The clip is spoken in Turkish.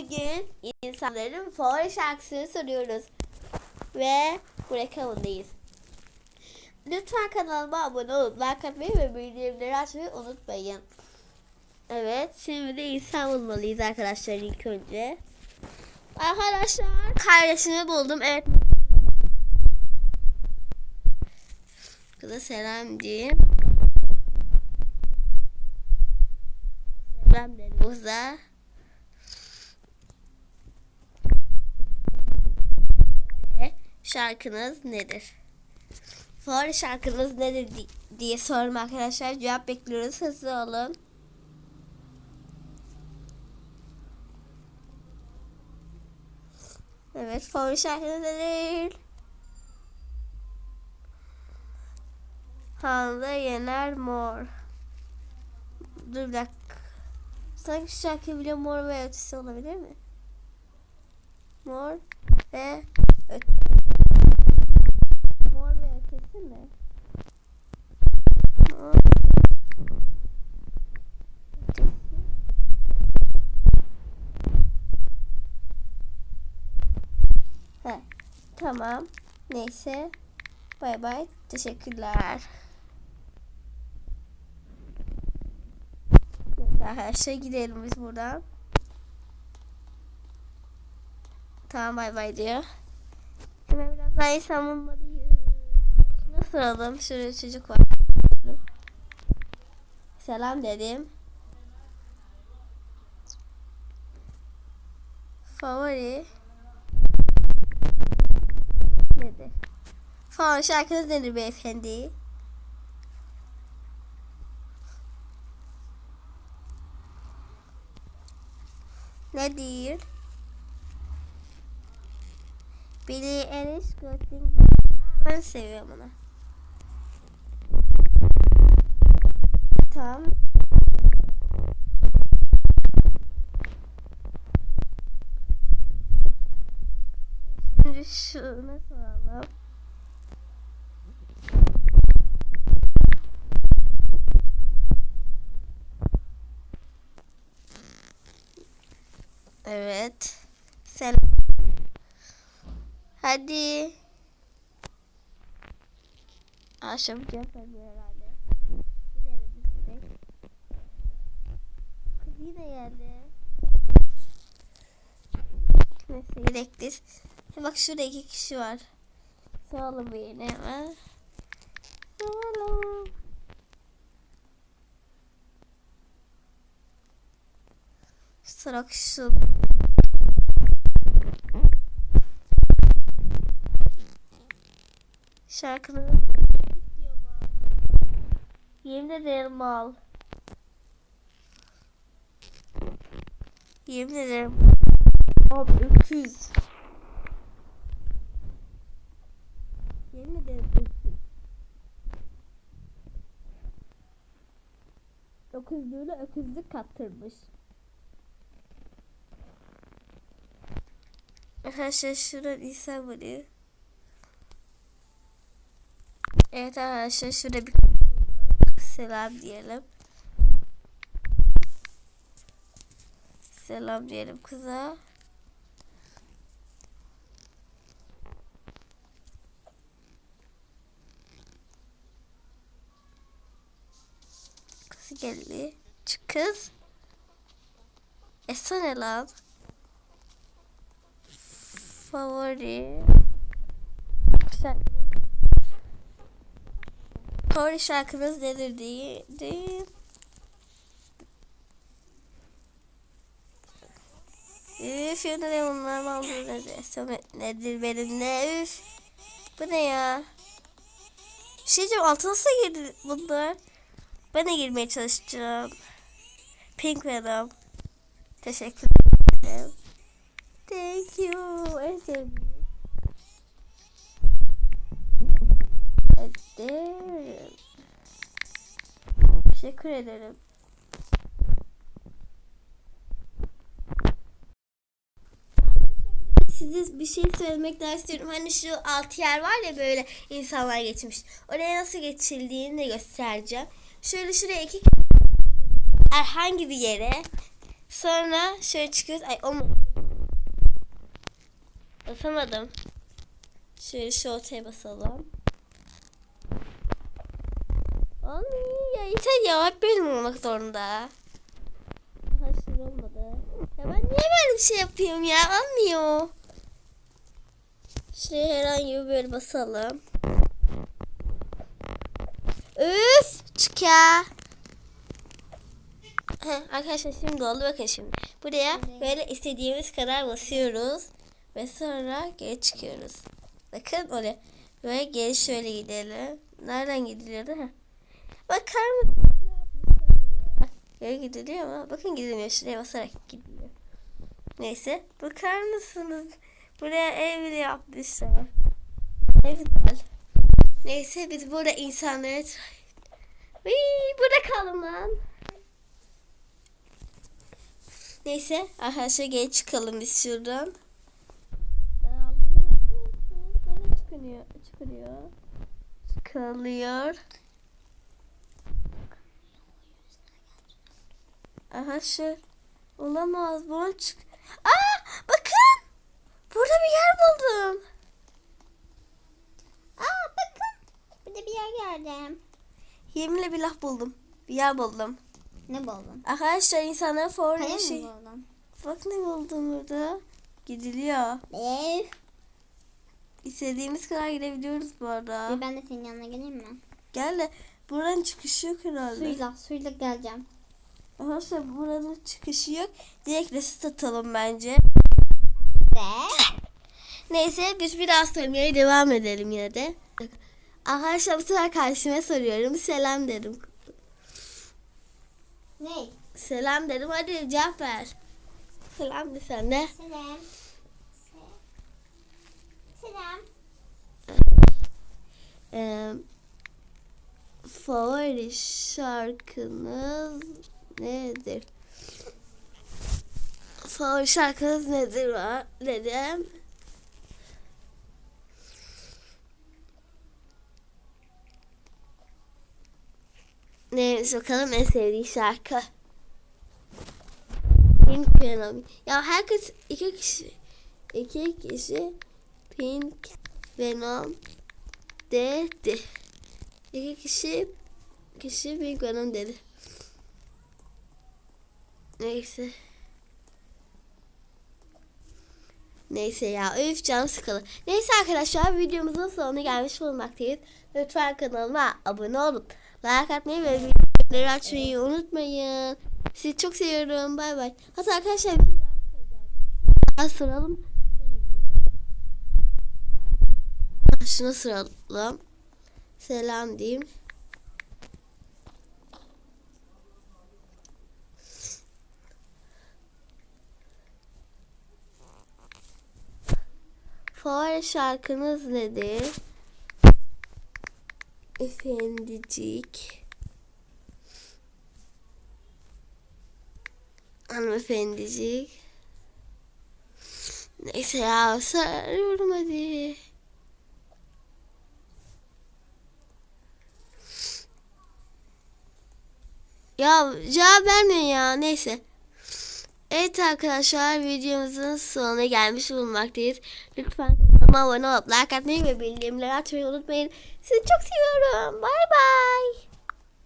Bugün insanların favori şarkısını soruyoruz. Ve bu reklamındayız. Lütfen kanalıma abone olup like atmayı ve bildirimleri açmayı unutmayın. Evet şimdi de insan bulmalıyız arkadaşlar ilk önce. Arkadaşlar kardeşimi buldum. Evet. Kıza selam diyeyim. Selam dedim kıza. Şarkınız nedir? Favori şarkınız nedir di- diye sorma arkadaşlar. Cevap bekliyoruz. Hızlı olun. Evet, favori şarkınız nedir? Hande Yener Mor. Dur bir dakika. Sanki şu şarkıyı bile mor ve ötesi olabilir mi? Mor ve ötesi. Mor ve ötesi mi? Mor. Ötesi. He, tamam. Neyse. Bay bay. Teşekkürler. Neyse arkadaşlar gidelim biz buradan. Tamam bay bay diyor. Hemen biraz daha insan bulmalıyız. Şuna soralım. Şurada çocuk var. Selam dedim. Favori nedir? Favori şarkınız nedir beyefendi? Nedir? Billie Eilish Good Thing. Ben seviyorum onu. Tamam. Şimdi şunu Evet. Selam. Hadi. Akşam yapalım herhalde. Gidelim biz. Kız yine geldi. Neyse gidelim. Bak şurada iki kişi var. Soralım birine hemen. Soralım. Sırak şu. Şarkını Yemin ederim mal. Yemin ederim. Abi öküz. Öküz. Öküzlüğüne öküzlük kattırmış. Arkadaşlar şuradan insan var Evet arkadaşlar şurada bir selam diyelim. Selam diyelim kıza. Geldi. Çık kız. Esa lan? Favori. Güzel. Favori şarkınız nedir diye. diye. Üf ya ne bunlar oldu nedir? Samet nedir benim ne üf. Bu ne ya? Bir şey diyeceğim altı nasıl girdi bunlar? Ben de girmeye çalışacağım. Venom. Teşekkür ederim. Thank you. En sevdiğim. ederim. Teşekkür ederim. Size bir şey söylemek daha istiyorum. Hani şu alt yer var ya böyle insanlar geçmiş. Oraya nasıl geçildiğini de göstereceğim. Şöyle şuraya iki herhangi bir yere Sonra şöyle çıkıyoruz. Ay olmadı. Basamadım. Şöyle şu ortaya basalım. Olmuyor. Ya yeter ya. Hep benim olmak zorunda. Hayır olmadı. Ya ben niye böyle bir şey yapıyorum ya? Olmuyor. Şuraya herhangi bir böyle basalım. Üf! Çık ya. Arkadaşlar şimdi oldu bakın şimdi. Buraya böyle istediğimiz kadar basıyoruz. Ve sonra geri çıkıyoruz. Bakın oraya. Böyle geri şöyle gidelim. Nereden gidiliyordu? Heh. Bakar mısınız? Bak, Geri gidiliyor ama bakın gidilmiyor. Şuraya basarak gidiliyor. Neyse. Bakar mısınız? Buraya ev bile yapmışlar. Ne güzel. Neyse biz burada insanları... Vii, burada kaldım lan. Neyse arkadaşlar geri çıkalım biz şuradan. Böyle çıkıyor. Çıkıyor. Çıkılıyor. Aha şu olamaz. Buna çık. Aa bakın. Burada bir yer buldum. Aa Burada bir yer gördüm. Yeminle bir laf buldum. Bir yer buldum. Ne buldun? Arkadaşlar insanların favori Kalem şey. buldun? Bak ne buldum burada. Gidiliyor. Ev. İstediğimiz kadar gidebiliyoruz bu arada. Bir ben de senin yanına geleyim mi? Gel de buranın çıkışı yok herhalde. Suyla, suyla geleceğim. Arkadaşlar buranın çıkışı yok. Direkt resit atalım bence. Ve Neyse biz biraz söylemeye devam edelim yine de. Arkadaşlar bu sefer karşıma soruyorum. Selam dedim. ne? Selam dedim. Hadi cevap ver. Selam de sen de. Selam. Selam. Ee, favori şarkınız nedir? Favori şarkınız nedir dedim. Neymiş bakalım en sevdiği şarkı. Pink Venom. Ya herkes iki kişi iki kişi Pink Venom dedi. İki kişi kişi Pink Venom dedi. Neyse. Neyse ya öf canım sıkıldı. Neyse arkadaşlar videomuzun sonuna gelmiş bulunmaktayız. Lütfen kanalıma abone olup like atmayı ve bildirimleri açmayı unutmayın. Sizi çok seviyorum. Bay bay. Hatta arkadaşlar daha soralım. Şuna soralım. Selam diyeyim. Favori şarkınız nedir? Efendicik. Hanımefendicik. Neyse ya sarıyorum hadi. Ya cevap vermiyor ya neyse. Evet arkadaşlar videomuzun sonuna gelmiş bulunmaktayız. Lütfen kanalıma abone olup like atmayı ve bildirimleri açmayı unutmayın. Sizi çok seviyorum. Bay bay.